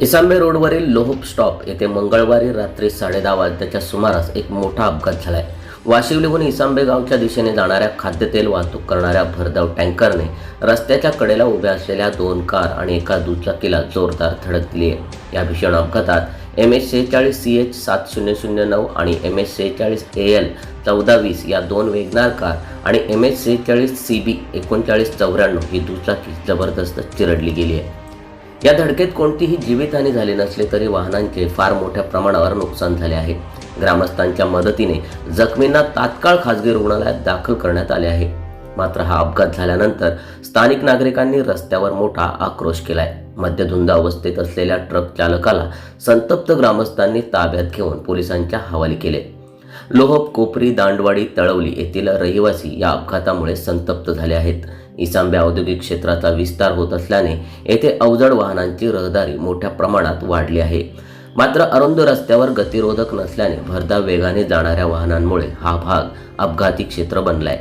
इसांबे रोडवरील लोहप स्टॉप येथे मंगळवारी रात्री साडेदहा वाजताच्या सुमारास एक मोठा अपघात झालाय. वाशिवलीहून इसांबे गावच्या दिशेने जाणाऱ्या खाद्यतेल वाहतूक करणाऱ्या भरधाव टँकरने रस्त्याच्या कडेला उभ्या असलेल्या दोन कार आणि एका दुचाकीला जोरदार धडक दिली आहे. या भीषण अपघातात एम एस सेहेचाळीस सी एच सात शून्य शून्य नऊ आणि एम एस सेहेचाळीस ए एल चौदा वीस या दोन वेगनार कार आणि एम एस सेहेचाळीस सी बी एकोणचाळीस चौऱ्याण्णव ही दुचाकी जबरदस्त चिरडली गेली आहे. या धडकेत कोणतीही जीवितहानी झाली नसली तरी वाहनांचे फार मोठ्या प्रमाणावर नुकसान झाले आहे. ग्रामस्थांच्या मदतीने जखमींना तात्काळ खासगी रुग्णालयात दाखल करण्यात आले आहे. मात्र हा अपघात झाल्यानंतर स्थानिक नागरिकांनी रस्त्यावर मोठा आक्रोश केलाय. मद्यधुंद अवस्थेत असलेल्या ट्रक चालकाला संतप्त ग्रामस्थांनी ताब्यात घेऊन पोलिसांच्या हवाली केले. लोहप कोपरी दांडवाडी तळवली येथील रहिवासी या अपघातामुळे संतप्त झाले आहेत. इसांबे औद्योगिक क्षेत्राचा विस्तार होत असल्याने येथे अवजड वाहनांची रहदारी मोठ्या प्रमाणात वाढली आहे. मात्र अरुंद रस्त्यावर गतिरोधक नसल्याने भरधाव वेगाने जाणाऱ्या वाहनांमुळे हा भाग अपघाती क्षेत्र बनलाय.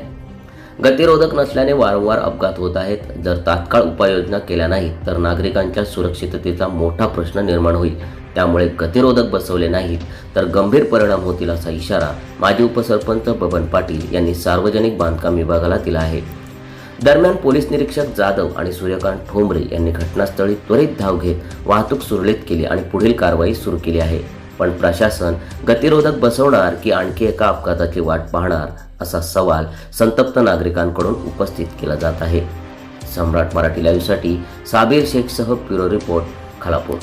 गतिरोधक नसल्याने वारंवार अपघात होत आहेत. जर तात्काळ उपाययोजना केल्या नाहीत तर नागरिकांच्या सुरक्षिततेचा मोठा प्रश्न निर्माण होईल. त्यामुळे गतिरोधक बसवले नाहीत तर गंभीर परिणाम होतील असा इशारा माजी उपसरपंच बबन पाटील यांनी सार्वजनिक बांधकाम विभागाला दिला आहे. दरम्यान पोलीस निरीक्षक जाधव आणि सूर्यकांत ठोंबरे यांनी घटनास्थळी त्वरित धाव घेत वाहतूक सुरळीत केली आणि पुढील कारवाई सुरू केली आहे. पण प्रशासन गतिरोधक बसवणार की आणखी एका अपघाताची वाट पाहणार असा सवाल संतप्त नागरिकांकडून उपस्थित केला जात आहे. सम्राट मराठी लाईव्हसाठी साबीर शेखसह ब्युरो रिपोर्ट खालापूर.